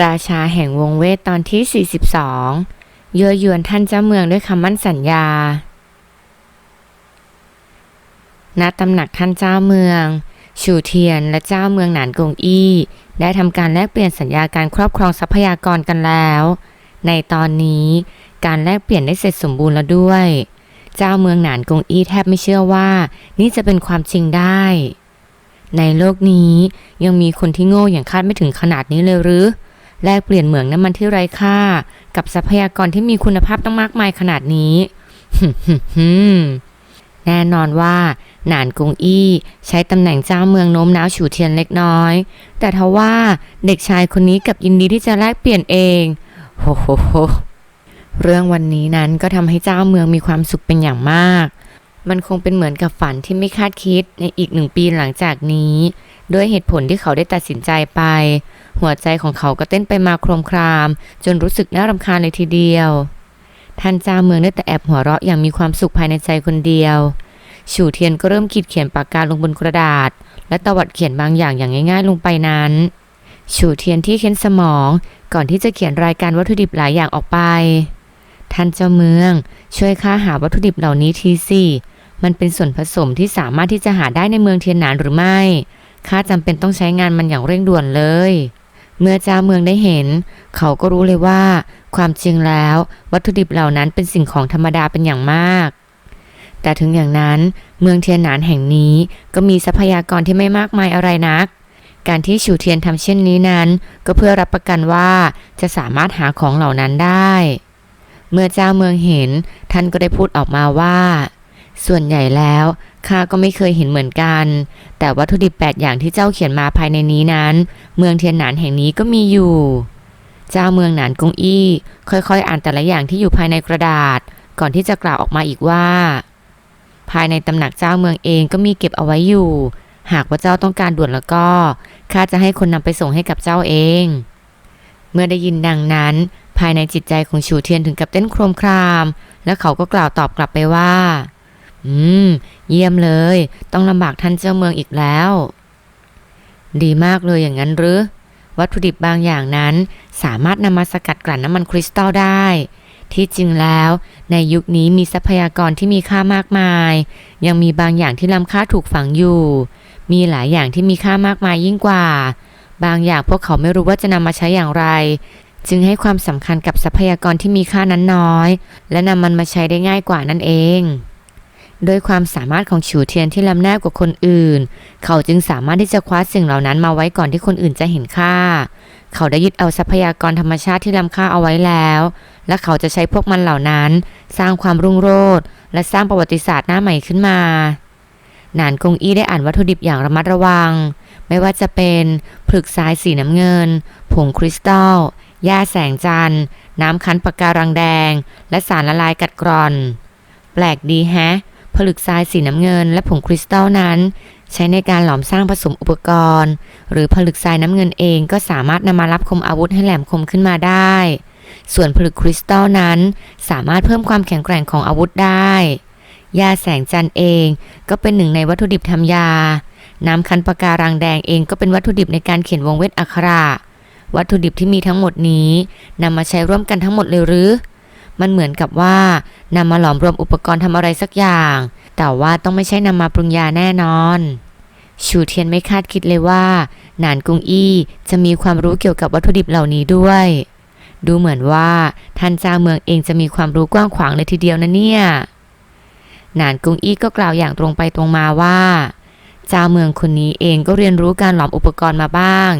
ราชาแห่งวงเวทตอนที่ 42 ยั่วยวนท่านเจ้าเมืองด้วยคำมั่นสัญญา ณ ตำหนักท่านเจ้าเมือง ชูเทียนและเจ้าเมืองหนานกงอี้ ได้ทำการแลกเปลี่ยนสัญญาการครอบครองทรัพยากรกันแล้ว ในตอนนี้การแลกเปลี่ยนได้เสร็จสมบูรณ์แล้วด้วย เจ้าเมืองหนานกงอี้แทบไม่เชื่อว่า นี่จะเป็นความจริงได้ในโลกนี้ยังมีคนที่โง่อย่างคาดไม่ถึงขนาดนี้เลยหรือ แลกเปลี่ยนเหมืองน้ำมันที่ไร้ค่า กับทรัพยากรที่มีคุณภาพตั้งมากมายขนาดนี้แน่นอนว่าหนานกงอี้ใช้ตำแหน่งเจ้าเมืองโน้มน้าวฉูเทียนเล็กน้อย แต่ทว่าเด็กชายคนนี้กับยินดีที่จะแลกเปลี่ยนเองโหโหโหเรื่องวันนี้นั้นก็ทำให้เจ้าเมืองมีความสุขเป็นอย่างมาก มันคงเป็นเหมือนกับฝันที่ไม่คาดคิดในอีกหนึ่งปีหลังจากนี้ ด้วยเหตุผลที่เขาได้ตัดสินใจไป หัวใจของเขาก็เต้นไปมาโครมคราม จนรู้สึกน่ารำคาญเลยทีเดียว ท่านเจ้าเมืองได้แต่แอบหัวเราะอย่างมีความสุขภายในใจคนเดียว ฉูเทียนก็เริ่มขีดเขียนปากกาลงบนกระดาษ และตวัดเขียนบางอย่างอย่างง่ายๆ ลงไปนั้น ฉูเทียนที่เค้นสมอง ก่อนที่จะเขียนรายการวัตถุดิบหลายอย่างออกไป ท่านเจ้าเมือง ช่วยข้าหาวัตถุดิบเหล่านี้ทีสิมันเป็นส่วนผสมที่สามารถที่จะหาได้ในเมืองเทียนหนานหรือไม่ข้าจำเป็นต้องใช้งานมันอย่างเร่งด่วนเลย เมื่อเจ้าเมืองได้เห็น เขาก็รู้เลยว่า ความจริงแล้ว วัตถุดิบเหล่านั้นเป็นสิ่งของธรรมดาเป็นอย่างมาก แต่ถึงอย่างนั้นเมืองเทียนหนานแห่งนี้ก็มีทรัพยากรที่ไม่มากมายอะไรนัก การที่ฉูเทียนทำเช่นนี้นั้น ก็เพื่อรับประกันว่าจะสามารถหาของเหล่านั้นได้ เมื่อเจ้าเมืองเห็น ท่านก็ได้พูดออกมาว่า ส่วนใหญ่แล้ว ข้าก็ไม่เคยเห็นเหมือนกัน แต่วัตถุดิบ 8 อย่างที่เจ้าเขียนมาภายในนี้นั้น เมืองเทียนหนานแห่งนี้ก็มีอยู่ เจ้าเมืองหนานกงอี้ ค่อยๆ อ่านแต่ละอย่างที่อยู่ภายในกระดาษ ก่อนที่จะกล่าวออกมาอีกว่า ภายในตำหนักเจ้าเมืองเองก็มีเก็บเอาไว้อยู่ หากว่าเจ้าต้องการด่วนแล้วก็ข้าจะให้คนนำไปส่งให้กับเจ้าเอง เมื่อได้ยินดังนั้น ภายในจิตใจของฉูเทียนถึงกับเต้นโครมคราม และเขาก็กล่าวตอบกลับไปว่า อืม เยี่ยมเลย ต้องลำบากท่านเจ้าเมืองอีกแล้ว ดีมากเลยอย่างนั้นหรือ วัตถุดิบบางอย่างนั้น สามารถนำมาสกัดกลั่นน้ำมันคริสตัลได้ ที่จริงแล้ว ในยุคนี้มีทรัพยากรที่มีค่ามากมาย ยังมีบางอย่างที่ล้ำค่าถูกฝังอยู่ มีหลายอย่างที่มีค่ามากมายยิ่งกว่า บางอย่างพวกเขาไม่รู้ว่าจะนำมาใช้อย่างไรจึงให้ความสำคัญกับทรัพยากรที่มีค่านั้นน้อย และนำมันมาใช้ได้ง่ายกว่านั่นเอง โดยความสามารถของฉูเทียนที่ล้ำหน้ากว่าคนอื่น เขาจึงสามารถที่จะคว้าสิ่งเหล่านั้นมาไว้ก่อนที่คนอื่นจะเห็นค่า เขาได้ยึดเอาทรัพยากรธรรมชาติที่ล้ำค่าเอาไว้แล้ว และเขาจะใช้พวกมันเหล่านั้น สร้างความรุ่งโรจน์และสร้างประวัติศาสตร์หน้าใหม่ขึ้นมา นานกงอี้ได้อ่านวัตถุดิบอย่างระมัดระวัง ไม่ว่าจะเป็นผลึกทรายสีน้ำเงิน ผงคริสตัลหญ้าแสงจันทร์ น้ำคั้นปะการังแดง และสารละลายกัดกร่อน แปลกดีแฮะ ผลึกทรายสีน้ำเงิน และผงคริสตัลนั้น ใช้ในการหลอมสร้างผสมอุปกรณ์ หรือผลึกทรายน้ำเงินเองก็สามารถนำมารับคมอาวุธให้แหลมคมขึ้นมาได้ ส่วนผลึกคริสตัลนั้น สามารถเพิ่มความแข็งแกร่งของอาวุธได้ยาแสงจันเองก็เป็นหนึ่งในวัตถุดิบทำยา น้ำคั้นปะการังแดงเองก็เป็นวัตถุดิบในการเขียนวงเวทอักขระ วัตถุดิบที่มีทั้งหมดนี้นำมาใช้ร่วมกันทั้งหมดเลยหรือ มันเหมือนกับว่านำมาหลอมรวมอุปกรณ์ทำอะไรสักอย่าง แต่ว่าต้องไม่ใช่นำมาปรุงยาแน่นอนชูเทียนไม่คาดคิดเลยว่าหนานกุงอี้จะมีความรู้เกี่ยวกับวัตถุดิบเหล่านี้ด้วย ดูเหมือนว่าท่านเจ้าเมืองเองจะมีความรู้กว้างขวางเลยทีเดียวนะเนี่ย หนานกุงอี้ก็กล่าวอย่างตรงไปตรงมาว่า เจ้าเมืองคนนี้เองก็เรียนรู้การหลอมอุปกรณ์มาบ้าง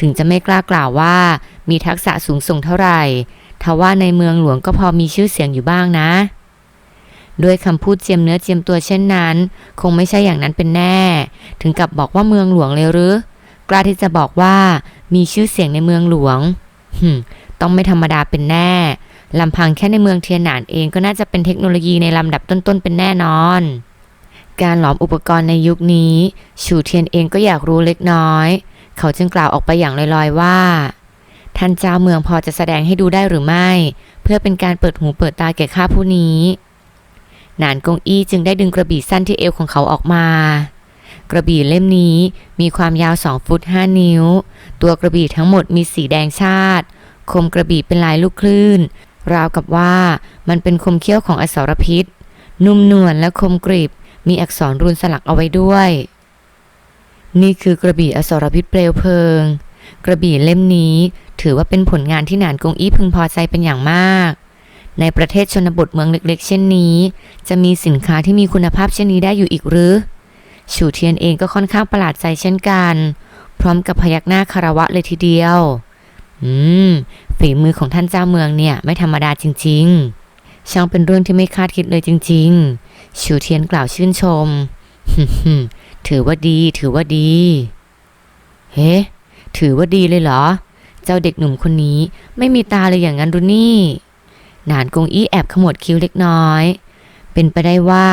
ถึงจะไม่กล้ากล่าวว่ามีทักษะสูงส่งเท่าไหร่ ทว่าในเมืองหลวงก็พอมีชื่อเสียงอยู่บ้างนะ ด้วยคำพูดเจียมเนื้อเจียมตัวเช่นนั้น คงไม่ใช่อย่างนั้นเป็นแน่ ถึงกับบอกว่าเมืองหลวงเลยหรือกล้าที่จะบอกว่ามีชื่อเสียงในเมืองหลวงหึต้องไม่ธรรมดาเป็นแน่ลำพังแค่ในเมืองเทียนหนานเองก็น่าจะเป็นเทคโนโลยีในลำดับต้นๆเป็นแน่นอน การหลอมอุปกรณ์ในยุคนี้ ฉูเทียนเองก็อยากรู้เล็กน้อย เขาจึงกล่าวออกไปอย่างลอยๆว่า ท่านเจ้าเมืองพอจะแสดงให้ดูได้หรือไม่ เพื่อเป็นการเปิดหูเปิดตาแก่ข้าผู้นี้หนานกงอี้จึงได้ดึงกระบี่สั้นที่เอวของเขาออกมา กระบี่เล่มนี้มีความยาว2ฟุต5นิ้ว ตัวกระบี่ทั้งหมดมีสีแดงชาติ คมกระบี่เป็นลายลูกคลื่น ราวกับว่ามันเป็นคมเขี้ยวของอสรพิษ นุ่มนวลและคมกริบ มีอักษรรูนสลักเอาไว้ด้วย นี่คือกระบี่อสรพิษเปลวเพลิง กระบี่เล่มนี้ ถือว่าเป็นผลงานที่หนานกงอี้พึงพอใจเป็นอย่างมาก ในประเทศชนบทเมืองเล็กๆ เช่นนี้ จะมีสินค้าที่มีคุณภาพเช่นนี้ได้อยู่อีกหรือฉูเทียนเองก็ค่อนข้างประหลาดใจเช่นกัน พร้อมกับพยักหน้าคารวะเลยทีเดียว อืม ฝีมือของท่านเจ้าเมืองเนี่ยไม่ธรรมดาจริง ๆ ช่างเป็นเรื่องที่ไม่คาดคิดเลยจริง ๆ ฉูเทียนกล่าวชื่นชม ถือว่าดี ถือว่าดี เฮ้ ถือว่าดีเลยเหรอ เจ้าเด็กหนุ่มคนนี้ไม่มีตาเลยอย่างนั้นดูนี่หนานกงอี้แอบขมวดคิ้วเล็กน้อย เป็นไปได้ว่า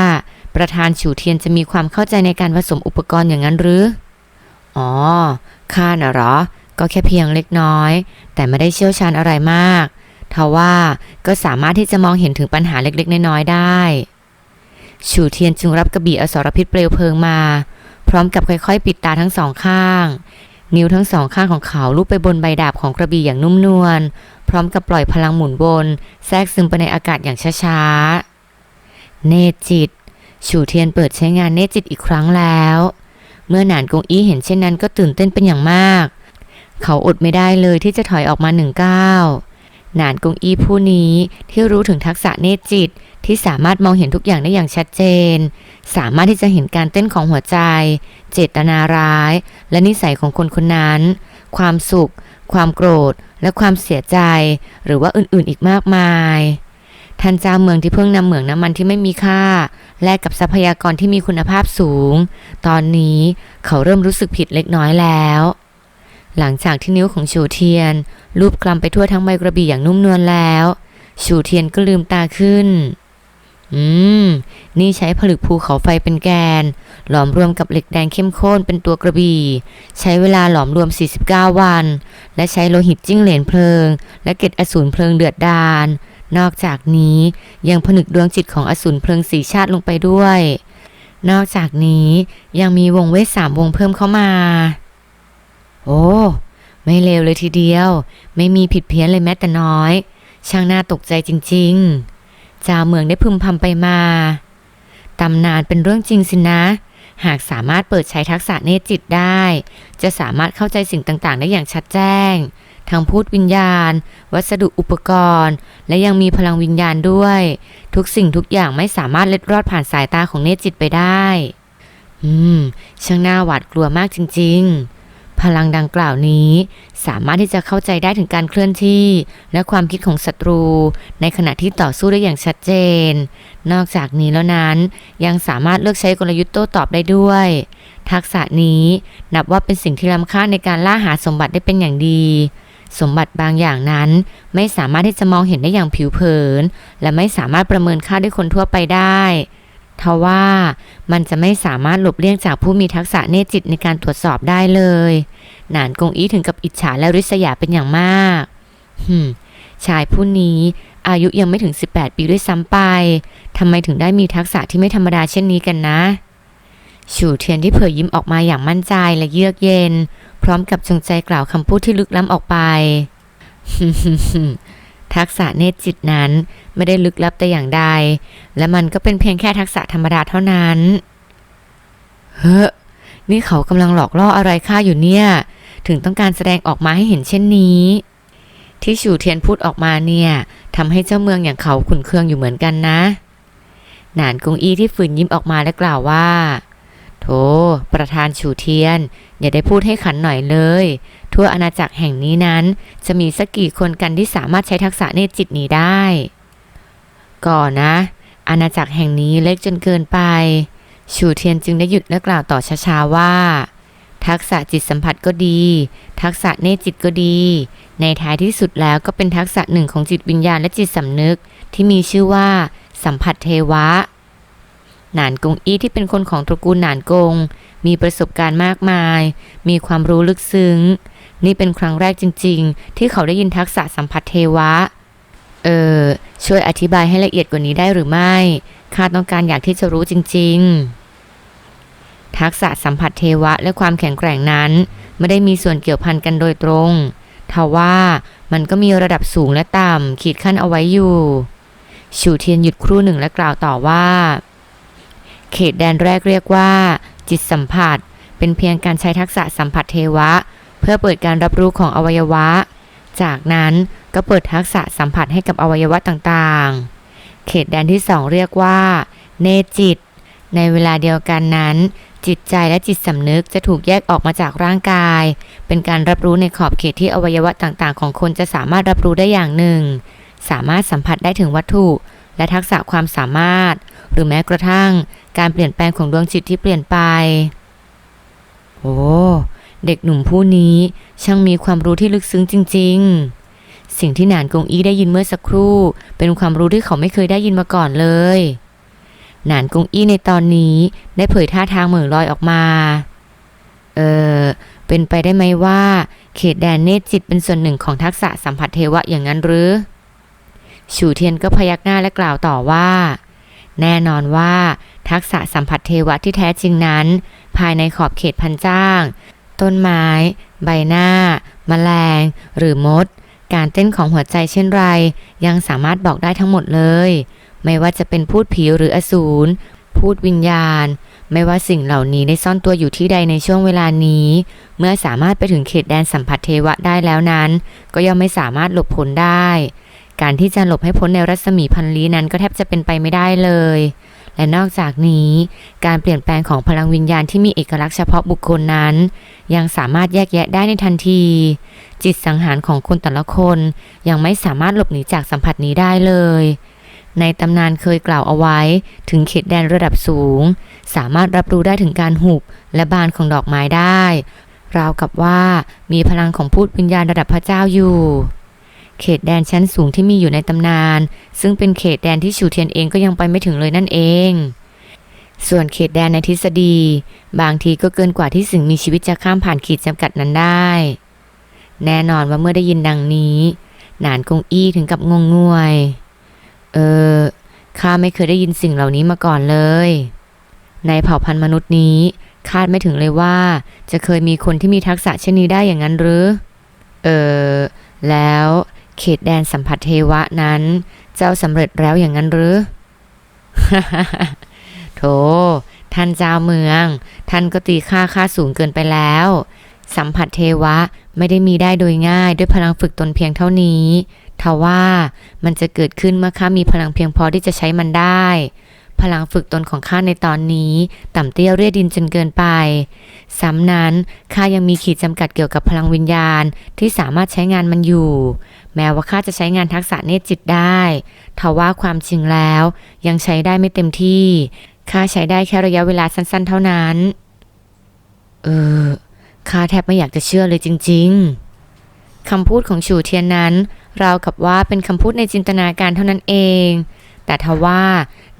ประธานฉูเทียนจะมีความเข้าใจในการผสมอุปกรณ์อย่างนั้นหรือ อ๋อ ข้าน่ะเหรอ ก็แค่เพียงเล็กน้อย แต่ไม่ได้เชี่ยวชาญอะไรมากทว่าก็สามารถที่จะมองเห็นถึงปัญหาเล็กๆ น้อยๆ ได้ ฉูเทียนจึงรับกระบี่อสรพิษเปลวเพลิงมา พร้อมกับค่อยๆ ปิดตาทั้งสองข้าง นิ้วทั้งสองข้างของเขาลูบไปบนใบดาบของกระบี่อย่างนุ่มนวล พร้อมกับปล่อยพลังหมุนวนแทรกซึมไปในอากาศอย่างช้าๆ เนจิต ฉูเทียนเปิดใช้งานเนจิตอีกครั้งแล้ว เมื่อหนานกงอี้เห็นเช่นนั้นก็ตื่นเต้นเป็นอย่างมาก เขาอดไม่ได้เลยที่จะถอยออกมาหนึ่งก้าวหนานกงอี้ผู้นี้ที่รู้ถึงทักษะเนจิต ที่สามารถมองเห็นทุกอย่างได้อย่างชัดเจน สามารถที่จะเห็นการเต้นของหัวใจ เจตนาร้าย และนิสัยของคนคนนั้น ความสุข ความโกรธ และความเสียใจ หรือว่าอื่นๆอีกมากมายท่านเจ้าเมืองที่เพิ่งนำเหมืองน้ำมันที่ไม่มีค่า แลกกับทรัพยากรที่มีคุณภาพสูง ตอนนี้เขาเริ่มรู้สึกผิดเล็กน้อยแล้ว หลังจากที่นิ้วของชูเทียน ลูบคลำไปทั่วทั้งใบกระบี่อย่างนุ่มนวลแล้ว ชูเทียนก็ลืมตาขึ้น อืม นี่ใช้ผลึกภูเขาไฟเป็นแกน หลอมรวมกับเหล็กแดงเข้มข้นเป็นตัวกระบี่ ใช้เวลาหลอมรวม 49 วัน และใช้โลหิตจิ้งเหลนเพลิง และเกล็ดอสูรเพลิงเดือดดาล นอกจากนี้ยังผนึกดวงจิตของอสูรเพลิงสีชาติลงไปด้วย นอกจากนี้ยังมีวงเวทสามวงเพิ่มเข้ามา โอ้ ไม่เลวเลยทีเดียว ไม่มีผิดเพี้ยนเลยแม้แต่น้อย ช่างน่าตกใจจริง ๆ จ่าเมืองได้พึมพำไปมา ตำนานเป็นเรื่องจริงสินะ หากสามารถเปิดใช้ทักษะเนจิตได้ จะสามารถเข้าใจสิ่งต่างๆ ได้อย่างชัดแจ้ง ทั้งพูดวิญญาณ วัสดุอุปกรณ์ และยังมีพลังวิญญาณด้วย ทุกสิ่งทุกอย่างไม่สามารถเล็ดรอดผ่านสายตาของเนจิตไปได้ อืม ช่างน่าหวาดกลัวมากจริง ๆ พลังดังกล่าวนี้ สามารถที่จะเข้าใจได้ถึงการเคลื่อนที่ และความคิดของศัตรู ในขณะที่ต่อสู้ได้อย่างชัดเจน นอกจากนี้แล้วนั้น ยังสามารถเลือกใช้กลยุทธ์โต้ตอบได้ด้วย ทักษะนี้นับว่าเป็นสิ่งที่ล้ำค่าในการล่าหาสมบัติได้เป็นอย่างดีสมบัติบางอย่างนั้น ไม่สามารถที่จะมองเห็นได้อย่างผิวเผิน และไม่สามารถประเมินค่าด้วยคนทั่วไปได้ทว่ามันจะไม่สามารถหลบเลี่ยงจากผู้มีทักษะเนจิตในการตรวจสอบได้เลย หนานกงอี้ถึงกับอิจฉาและริษยาเป็นอย่างมากฮึมชายผู้นี้อายุยังไม่ถึง 18 ปีด้วยซ้ำไปทำไมถึงได้มีทักษะที่ไม่ธรรมดาเช่นนี้กันนะฉูเทียนที่เผยยิ้มออกมาอย่างมั่นใจและเยือกเย็น พร้อมกับจงใจกล่าวคำพูดที่ลึกล้ำออกไป ทักษะเนตจิตนั้นไม่ได้ลึกลับแต่อย่างใด และมันก็เป็นเพียงแค่ทักษะธรรมดาเท่านั้น เฮ้อ นี่เขากำลังหลอกล่ออะไรข้าอยู่เนี่ย ถึงต้องการแสดงออกมาให้เห็นเช่นนี้ ที่ฉูเทียนพูดออกมาเนี่ยทำให้เจ้าเมืองอย่างเขาขุนเคืองอยู่เหมือนกันนะ หนานกงอี้ที่ฝืนยิ้มออกมาและกล่าวว่า โธ่ประธานฉูเทียน อย่าได้พูดให้ขันหน่อยเลย ทั่วอาณาจักรแห่งนี้นั้น จะมีสักกี่คนกันที่สามารถใช้ทักษะเนตรจิตนี้ได้ ก่อนนะ อาณาจักรแห่งนี้เล็กจนเกินไป ฉูเทียนจึงได้หยุดและกล่าวต่อช้าๆว่า ทักษะจิตสัมผัสก็ดี ทักษะเนจิตก็ดี ในท้ายที่สุดแล้วก็เป็นทักษะหนึ่งของจิตวิญญาณและจิตสำนึก ที่มีชื่อว่า สัมผัสเทวะ หนานกงอี้ที่เป็นคนของตระกูลหนานกง มีประสบการณ์มากมาย มีความรู้ลึกซึ้ง นี่เป็นครั้งแรกจริง ๆ ที่เขาได้ยินทักษะสัมผัสเทวะ เออ ช่วยอธิบายให้ละเอียดกว่านี้ได้หรือไม่ ข้าต้องการอยากที่จะรู้จริง ๆ ทักษะสัมผัสเทวะและความแข็งแกร่งนั้น ไม่ได้มีส่วนเกี่ยวพันกันโดยตรงทว่ามันก็มีระดับสูงและต่ำขีดขั้นเอาไว้อยู่ชูเทียนหยุดครู่หนึ่งและกล่าวต่อว่า เขตแดนแรกเรียกว่า จิตสัมผัส เป็นเพียงการใช้ทักษะสัมผัสเทวะ เพื่อเปิดการรับรู้ของอวัยวะ จากนั้น ก็เปิดทักษะสัมผัสให้กับอวัยวะต่างๆ เขตแดนที่สองเรียกว่า เนจิต ในเวลาเดียวกันนั้น จิตใจและจิตสำนึกจะถูกแยกออกมาจากร่างกาย เป็นการรับรู้ในขอบเขตที่อวัยวะต่างๆ ของคนจะสามารถรับรู้ได้อย่างหนึ่ง สามารถสัมผัสได้ถึงวัตถุ และทักษะความสามารถ หรือแม้กระทั่ง การเปลี่ยนแปลงของดวงจิตที่เปลี่ยนไป โอ้เด็กหนุ่มผู้นี้ช่างมีความรู้ที่ลึกซึ้งจริง ๆ สิ่งที่หนานกงอี้ได้ยินเมื่อสักครู่ เป็นความรู้ที่เขาไม่เคยได้ยินมาก่อนเลย หนานกงอี้ในตอนนี้ได้เผยท่าทางเหม่อลอยออกมา เออเป็นไปได้ไหมว่า เขตแดนเนตจิตเป็นส่วนหนึ่งของทักษะสัมผัสเทวะอย่างนั้นหรือชูเทียนก็พยักหน้าและกล่าวต่อว่า แน่นอนว่าทักษะสัมผัสเทวะที่แท้จริงนั้น ภายในขอบเขตพันจ้าง ต้นไม้ ใบหน้า แมลง หรือมด การเต้นของหัวใจเช่นไร ยังสามารถบอกได้ทั้งหมดเลย ไม่ว่าจะเป็นพูดผีหรืออสูรพูดวิญญาณ ไม่ว่าสิ่งเหล่านี้ได้ซ่อนตัวอยู่ที่ใดในช่วงเวลานี้ เมื่อสามารถไปถึงเขตแดนสัมผัสเทวะได้แล้วนั้น ก็ย่อมไม่สามารถหลบพ้นได้ การที่จะหลบให้พ้นในรัศมีพันลี้นั้นก็แทบจะเป็นไปไม่ได้เลย และนอกจากนี้ การเปลี่ยนแปลงของพลังวิญญาณที่มีเอกลักษณ์เฉพาะบุคคลนั้น ยังสามารถแยกแยะได้ในทันที จิตสังหารของคนแต่ละคน ยังไม่สามารถหลบหนีจากสัมผัสนี้ได้เลย ในตำนานเคยกล่าวเอาไว้ ถึงเขตแดนระดับสูง สามารถรับรู้ได้ถึงการหุบและบานของดอกไม้ได้ ราวกับว่ามีพลังของพูดวิญญาณระดับพระเจ้าอยู่ เขตแดนชั้นสูงที่มีอยู่ในตำนาน ซึ่งเป็นเขตแดนที่ชูเทียนเองก็ยังไปไม่ถึงเลยนั่นเอง ส่วนเขตแดนในทฤษฎี บางทีก็เกินกว่าที่สิ่งมีชีวิตจะข้ามผ่านขีดจำกัดนั้นได้ แน่นอนว่าเมื่อได้ยินดังนี้หนานกงอี้ถึงกับงงงวย เออข้าไม่เคยได้ยินสิ่งเหล่านี้มาก่อนเลย ในเผ่าพันธุ์มนุษย์นี้คาดไม่ถึงเลยว่า จะเคยมีคนที่มีทักษะเช่นนี้ได้อย่างนั้นหรือ เออ แล้ว เขตแดนสัมผัสเทวะนั้น เจ้าสำเร็จแล้วอย่างนั้นหรือ โถ ท่านเจ้าเมือง ท่านก็ตีค่าค่าสูงเกินไปแล้ว สัมผัสเทวะไม่ได้มีได้โดยง่ายด้วยพลังฝึกตนเพียงเท่านี้ทว่ามันจะเกิดขึ้นเมื่อข้ามีพลังเพียงพอที่จะใช้มันได้ พลังฝึกตนของข้าในตอนนี้ ต่ำเตี้ยเรียดินจนเกินไป ซ้ำนั้นข้ายังมีขีดจำกัดเกี่ยวกับพลังวิญญาณที่สามารถใช้งานมันอยู่ แม้ว่าข้าจะใช้งานทักษะเนตรจิตได้ทว่าความจริงแล้ว ยังใช้ได้ไม่เต็มที่ข้าใช้ได้แค่ระยะเวลาสั้น ๆ เท่านั้น เออข้าแทบไม่อยากจะเชื่อเลยจริง ๆคำพูดของชูเทียนนั้นราวกับว่าเป็นคำพูดในจินตนาการเท่านั้นเอง แต่ทว่า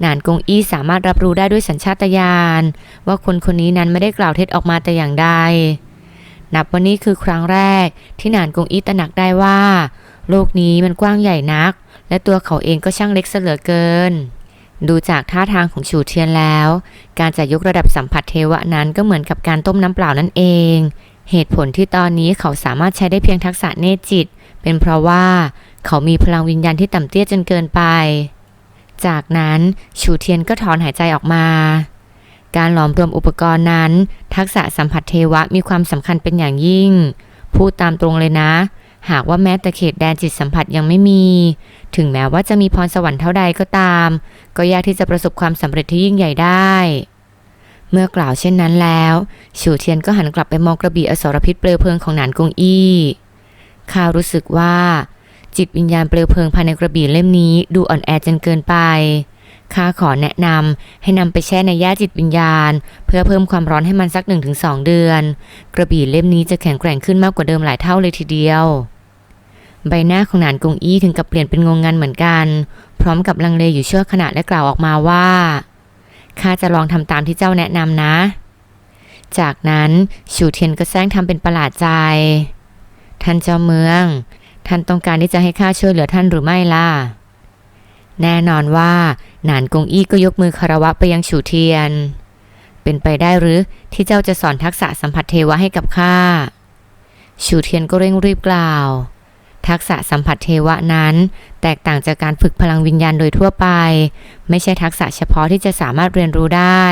หนานกงอี้สามารถรับรู้ได้ด้วยสัญชาตญาณว่าคนคนนี้นั้นไม่ได้กล่าวเท็จออกมาแต่อย่างใด นับว่านี่คือครั้งแรกที่หนานกงอี้ตระหนักได้ว่า โลกนี้มันกว้างใหญ่นัก และตัวเขาเองก็ช่างเล็กเสลือเกิน ดูจากท่าทางของฉูเทียนแล้ว การจะยกระดับสัมผัสเทวะนั้นก็เหมือนกับการต้มน้ำเปล่านั่นเอง เหตุผลที่ตอนนี้เขาสามารถใช้ได้เพียงทักษะเนจิต เป็นเพราะว่าเขามีพลังวิญญาณที่ต่ำเตี้ยจนเกินไป จากนั้นชูเทียนก็ถอนหายใจออกมา การหลอมรวมอุปกรณ์นั้น ทักษะสัมผัสเทวะมีความสำคัญเป็นอย่างยิ่ง พูดตามตรงเลยนะ หากว่าแม้แต่เขตแดนจิตสัมผัสยังไม่มี ถึงแม้ว่าจะมีพรสวรรค์เท่าใดก็ตาม ก็ยากที่จะประสบความสำเร็จที่ยิ่งใหญ่ได้เมื่อกล่าวเช่นนั้นแล้ว ชูเทียนก็หันกลับไปมองกระบี่อสรพิษเปลวเพลิงของหนานกงอี้ข้ารู้สึกว่า จิตวิญญาณเปลวเพลิงภายในกระบี่เล่มนี้ดูอ่อนแอจนเกินไป ข้าขอแนะนำให้นำไปแช่ในย่าจิตวิญญาณ เพื่อเพิ่มความร้อนให้มันสัก 1-2 เดือน กระบี่เล่มนี้จะแข็งแกร่งขึ้นมากกว่าเดิมหลายเท่าเลยทีเดียว ใบหน้าของหนานกงอี้ถึงกับเปลี่ยนเป็นงงงันเหมือนกัน พร้อมกับลังเลอยู่ชั่วขณะและกล่าวออกมาว่าข้าจะลองทำตามที่เจ้าแนะนำนะ จากนั้นชูเทียนก็แซงทำเป็นประหลาดใจ ท่านเจ้าเมือง ท่านต้องการที่จะให้ข้าช่วยเหลือท่านหรือไม่ล่ะ แน่นอนว่า หนานกงอี้ก็ยกมือคารวะไปยังฉูเทียน เป็นไปได้หรือที่เจ้าจะสอนทักษะสัมผัสเทวะให้กับข้าชูเทียนก็เร่งรีบกล่าว ทักษะสัมผัสเทวะนั้น แตกต่างจากการฝึกพลังวิญญาณโดยทั่วไป ไม่ใช่ทักษะเฉพาะที่จะสามารถเรียนรู้ได้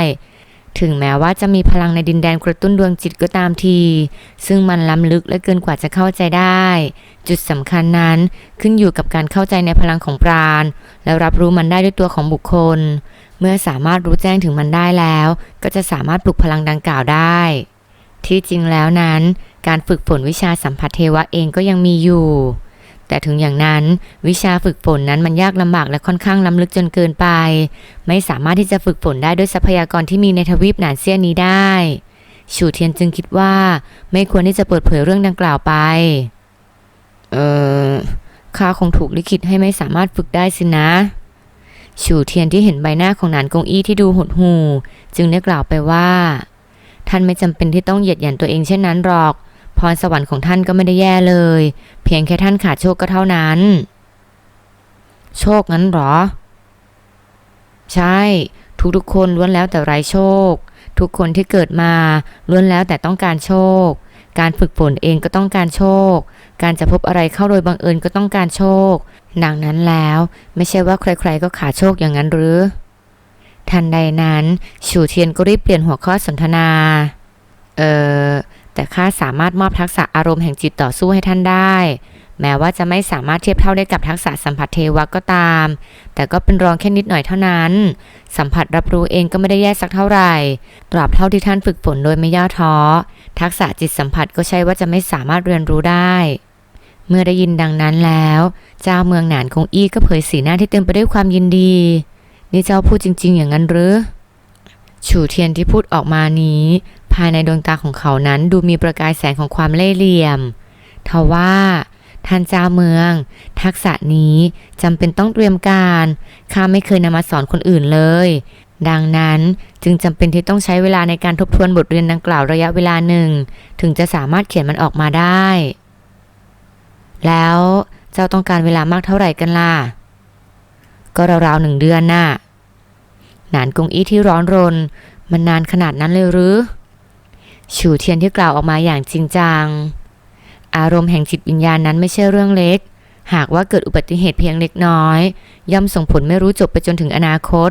ถึงแม้ว่าจะมีพลังในดินแดนกระตุ้นดวงจิตก็ตามที ซึ่งมันล้ำลึกและเกินกว่าจะเข้าใจได้ จุดสำคัญนั้นขึ้นอยู่กับการเข้าใจในพลังของปราณ และรับรู้มันได้ด้วยตัวของบุคคล เมื่อสามารถรู้แจ้งถึงมันได้แล้ว ก็จะสามารถปลุกพลังดังกล่าวได้ ที่จริงแล้วนั้น การฝึกฝนวิชาสัมผัสเทวะเองก็ยังมีอยู่ แต่ถึงอย่างนั้นวิชาฝึกฝนนั้นมันยากลำบากและค่อนข้างล้ำลึกจนเกินไป ไม่สามารถที่จะฝึกฝนได้ด้วยทรัพยากรที่มีในทวีปหนานเซียนนี้ได้ ชูเทียนจึงคิดว่า ไม่ควรที่จะเปิดเผยเรื่องดังกล่าวไป เออข้าคงถูกลิขิตให้ไม่สามารถฝึกได้สินะชูเทียนที่เห็นใบหน้าของหนานกงอี้ที่ดูหดหู่จึงได้กล่าวไปว่า ท่านไม่จำเป็นที่ต้องเหยียดหยันตัวเองเช่นนั้นหรอก รสวรรค์ของท่านก็ไม่ได้แย่เลย เพียงแค่ท่านขาดโชคก็เท่านั้น โชคงั้นหรอ ใช่ ทุกๆคนล้วนแล้วแต่ไร้โชค ทุกคนที่เกิดมาล้วนแล้วแต่ต้องการโชค การฝึกฝนเองก็ต้องการโชค การจะพบอะไรเข้าโดยบังเอิญก็ต้องการโชค ดังนั้นแล้วไม่ใช่ว่าใครๆก็ขาดโชคอย่างนั้นหรือ ทันใดนั้น ฉูเทียนก็รีบเปลี่ยนหัวข้อสนทนา เออ แต่ข้าสามารถมอบทักษะอารมณ์แห่งจิตต่อสู้ให้ท่านได้ แม้ว่าจะไม่สามารถเทียบเท่าได้กับทักษะสัมผัสเทวะก็ตาม แต่ก็เป็นรองแค่นิดหน่อยเท่านั้น สัมผัสรับรู้เองก็ไม่ได้แย่สักเท่าไหร่ ตราบเท่าที่ท่านฝึกฝนโดยไม่ย่อท้อ ทักษะจิตสัมผัสก็ใช่ว่าจะไม่สามารถเรียนรู้ได้เมื่อได้ยินดังนั้นแล้ว เจ้าเมืองหนานคงอี้ก็เผยสีหน้าที่เต็มไปด้วยความยินดี นี่เจ้าพูดจริง ๆ อย่างนั้นหรือ ฉูเทียนที่พูดออกมานี้ ภายในดวงตาของเขานั้นดูมีประกายแสงของความเล่ห์เหลี่ยมทว่าท่านเจ้าเมือง ทักษะนี้จำเป็นต้องเตรียมการข้าไม่เคยนำมาสอนคนอื่นเลย ดังนั้นจึงจำเป็นที่ต้องใช้เวลาในการทบทวนบทเรียนดังกล่าวระยะเวลาหนึ่ง ถึงจะสามารถเขียนมันออกมาได้ แล้วเจ้าต้องการเวลามากเท่าไหร่กันล่ะ ก็ราวๆหนึ่งเดือนน่ะ หนานกงอี้ที่ร้อนรน มันนานขนาดนั้นเลยหรือ ฉูเทียนที่กล่าวออกมาอย่างจริงจัง อารมณ์แห่งจิตวิญญาณนั้นไม่ใช่เรื่องเล็ก หากว่าเกิดอุบัติเหตุเพียงเล็กน้อย ย่อมส่งผลไม่รู้จบไปจนถึงอนาคต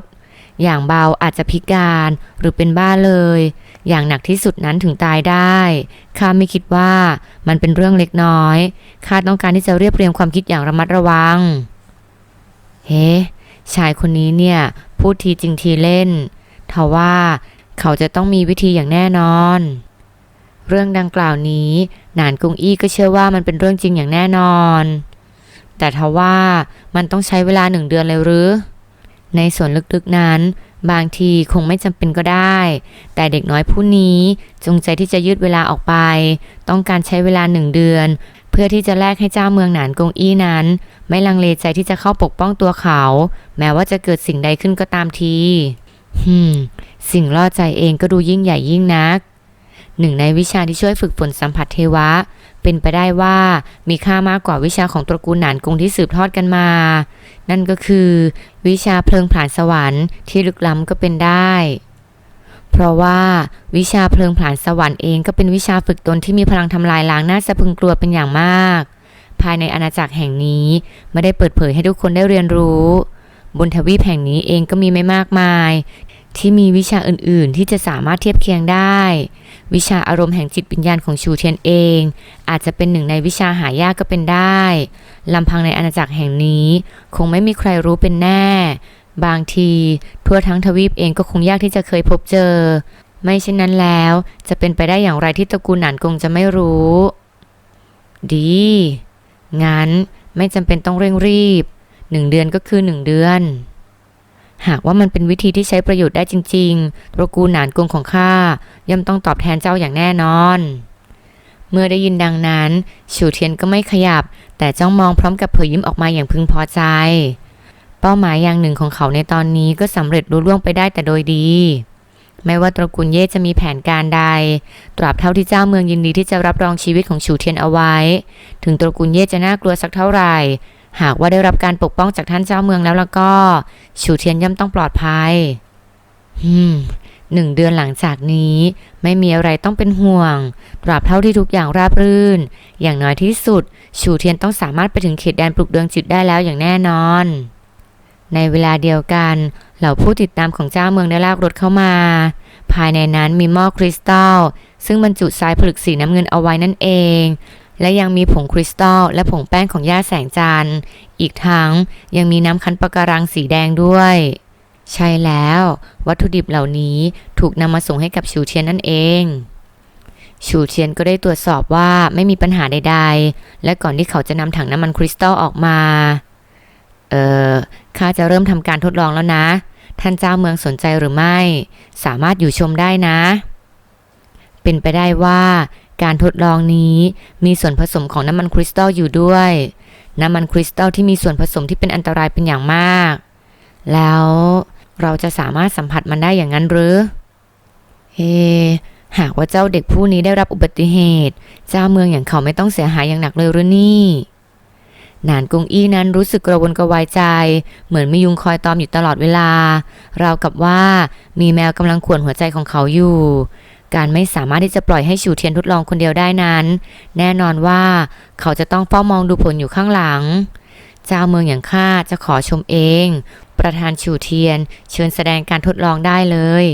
อย่างเบาอาจจะพิการหรือเป็นบ้าเลย อย่างหนักที่สุดนั้นถึงตายได้ข้าไม่คิดว่ามันเป็นเรื่องเล็กน้อยข้าต้องการที่จะเรียบเรียงความคิดอย่างระมัดระวัง เฮ้ชายคนนี้เนี่ยพูดทีจริงทีเล่นทว่าเขาจะต้องมีวิธีอย่างแน่นอน เรื่องดังกล่าวนี้ หนานกุงอี้ก็เชื่อว่ามันเป็นเรื่องจริงอย่างแน่นอน แต่ทว่ามันต้องใช้เวลาหนึ่งเดือนเลยหรือ ในส่วนลึกๆนั้น บางทีคงไม่จำเป็นก็ได้ แต่เด็กน้อยผู้นี้จงใจที่จะยืดเวลาออกไป ต้องการใช้เวลาหนึ่งเดือน เพื่อที่จะแลกให้เจ้าเมืองหนานกงอี้นั้น ไม่ลังเลใจที่จะเข้าปกป้องตัวเขา แม้ว่าจะเกิดสิ่งใดขึ้นก็ตามทีฮึมสิ่งล่อใจเองก็ดูยิ่งใหญ่ยิ่งนัก หนึ่งในวิชาที่ช่วยฝึกฝนสัมผัสเทวะ เป็นไปได้ว่ามีค่ามากกว่าวิชาของตระกูลหนานกงที่สืบทอดกันมา นั่นก็คือ วิชาเพลิงผลาญสวรรค์ที่ลึกล้ำก็เป็นได้ เพราะว่าวิชาเพลิงผลาญสวรรค์เองก็เป็นวิชาฝึกตนที่มีพลังทำลายล้างน่าสะพึงกลัวเป็นอย่างมาก ภายในอาณาจักรแห่งนี้ไม่ได้เปิดเผยให้ทุกคนได้เรียนรู้บนทวีปแห่งนี้เองก็มีไม่มากมาย ที่มีวิชาอื่นๆ ที่จะสามารถเทียบเคียงได้ วิชาอารมณ์แห่งจิตวิญญาณของชูเทียนเอง อาจจะเป็นหนึ่งในวิชาหายากก็เป็นได้ลำพังในอาณาจักรแห่งนี้ คงไม่มีใครรู้เป็นแน่ บางทีทั่วทั้งทวีปเองก็คงยากที่จะเคยพบเจอ ไม่เช่นนั้นแล้ว จะเป็นไปได้อย่างไรที่ตระกูลหนานกงจะไม่รู้ ดี งั้นไม่จำเป็นต้องเร่งรีบหนึ่งเดือนก็คือหนึ่งเดือน หากว่ามันเป็นวิธีที่ใช้ประโยชน์ได้จริงๆ ตระกูลหนานกงของข้าย่อมต้องตอบแทนเจ้าอย่างแน่นอน เมื่อได้ยินดังนั้นฉูเทียนก็ไม่ขยับ แต่จ้องมองพร้อมกับเผยยิ้มออกมาอย่างพึงพอใจ เป้าหมายอย่างหนึ่งของเขาในตอนนี้ก็สำเร็จรุ่ล่วงไปได้แต่โดยดี ไม่ว่าตระกูลเย่จะมีแผนการใด ตราบเท่าที่เจ้าเมืองยินดีที่จะรับรองชีวิตของฉูเทียนเอาไว้ ถึงตระกูลเย่จะน่ากลัวสักเท่าไหร่ หากว่าได้รับการปกป้องจากท่านเจ้าเมืองแล้วแล้วก็ฉูเทียนย่อมต้องปลอดภัยฮึมหนึ่งเดือนหลังจากนี้ไม่มีอะไรต้องเป็นห่วงตราบเท่าที่ทุกอย่างราบรื่น อย่างน้อยที่สุด ชูเทียนต้องสามารถไปถึงเขตแดนปลุกดวงจิตได้แล้วอย่างแน่นอน ในเวลาเดียวกัน เหล่าผู้ติดตามของเจ้าเมืองได้ลากรถเข้ามา ภายในนั้นมีหม้อคริสตัลซึ่งบรรจุทรายผลึกสีน้ำเงินเอาไว้นั่นเอง และยังมีผงคริสตัลและผงแป้งของย่าแสงจันทร์ อีกทั้งยังมีน้ำคั้นปะการังสีแดงด้วย ใช่แล้ว วัตถุดิบเหล่านี้ถูกนำมาส่งให้กับชูเทียนนั่นเองชูเทียนก็ได้ตรวจสอบว่าไม่มีปัญหาใดๆ และก่อนที่เขาจะนำถังน้ำมันคริสตัลออกมา เออข้าจะเริ่มทำการทดลองแล้วนะ ท่านเจ้าเมืองสนใจหรือไม่ สามารถอยู่ชมได้นะ เป็นไปได้ว่าการทดลองนี้มีส่วนผสมของน้ำมันคริสตัลอยู่ด้วย น้ำมันคริสตัลที่มีส่วนผสมที่เป็นอันตรายเป็นอย่างมาก แล้วเราจะสามารถสัมผัสมันได้อย่างนั้นหรือเฮหากว่าเจ้าเด็กผู้นี้ได้รับอุบัติเหตุ เจ้าเมืองอย่างเขาไม่ต้องเสียหายอย่างหนักเลยหรือนี่หนานกุงอี้นั้นรู้สึกกระวนกระวายใจ เหมือนมียุงคอยตอมอยู่ตลอดเวลา ราวกับว่ามีแมวกำลังข่วนหัวใจของเขาอยู่ การไม่สามารถที่จะปล่อยให้ชูเทียนทดลองคนเดียวได้นั้น แน่นอนว่าเขาจะต้องเฝ้ามองดูผลอยู่ข้างหลัง เจ้าเมืองอย่างข้าจะขอชมเอง ประธานชูเทียนเชิญแสดงการทดลองได้เลย